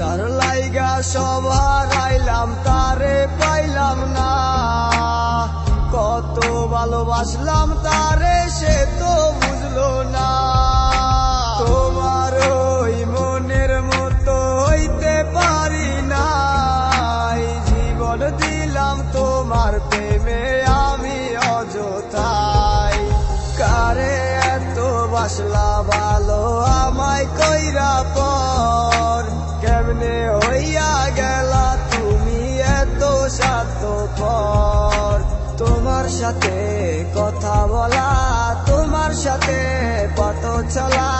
যার লাইগা সবার আইলাম, তারে পাইলাম না। কত ভালোবাসলাম তারে, সে তো বুঝলো না। তোমার ওই মনের মতো হইতে পারি জীবন দিলাম তোমার আমি কারে ভালো আমায় কইরা পর? কেমনে হইয়া গেলা তুমি এত স্বার্থপর। তোমার সাথে কথা বলা তোমার সাথে পথ চলায়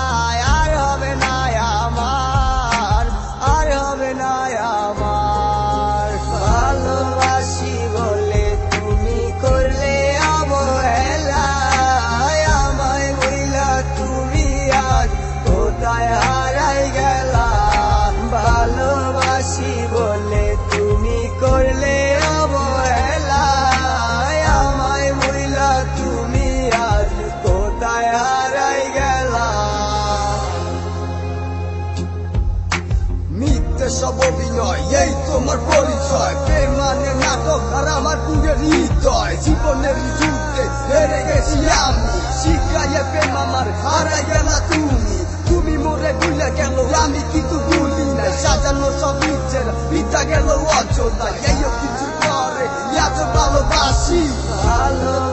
সব অভিনয়, এই তোমার পরিচয়। প্রেম মানে নাটক আর আমার পুরের হৃদয়। জীবনের যুদ্ধে হেরে গেছি আমি। শিখাইয়ে প্রেম আমার হারাই গেলা তুমি। তুমি মোরে ভুলে গেল, আমি কিন্তু ভুলি নাই। সাজানো সব ইচ্ছের পিতা গেল অযোধ্যা এইও কিছু করে এত ভালোবাসি ভালোবাসি।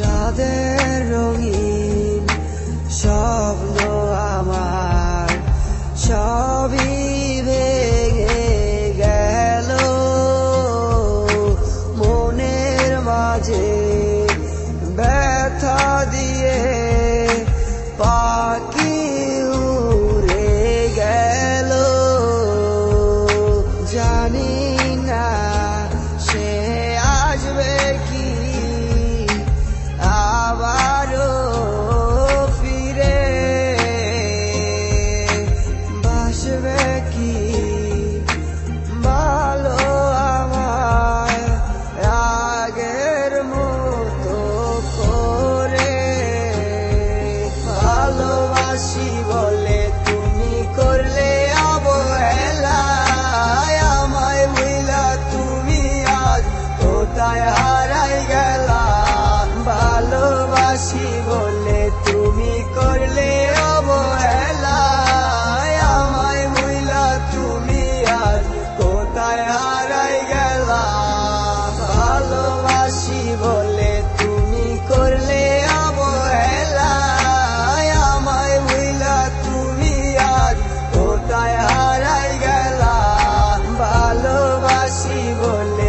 সাদের রঙিন স্বপ্ন আমার সবই ভেঙে গেল। মনের মাঝে ব্যথা দিয়ে কোথায় হারাই গেলা ভালোবাসি বলে তুমি করলে অবহেলা আমায় মহিলা তুমি আজ কোথায় হারাই গেলা ভালোবাসি বলে তুমি করলে অবহেলা আমায় মহিলা তুমি আজ কোথায় হারাই গেলা ভালোবাসি বলে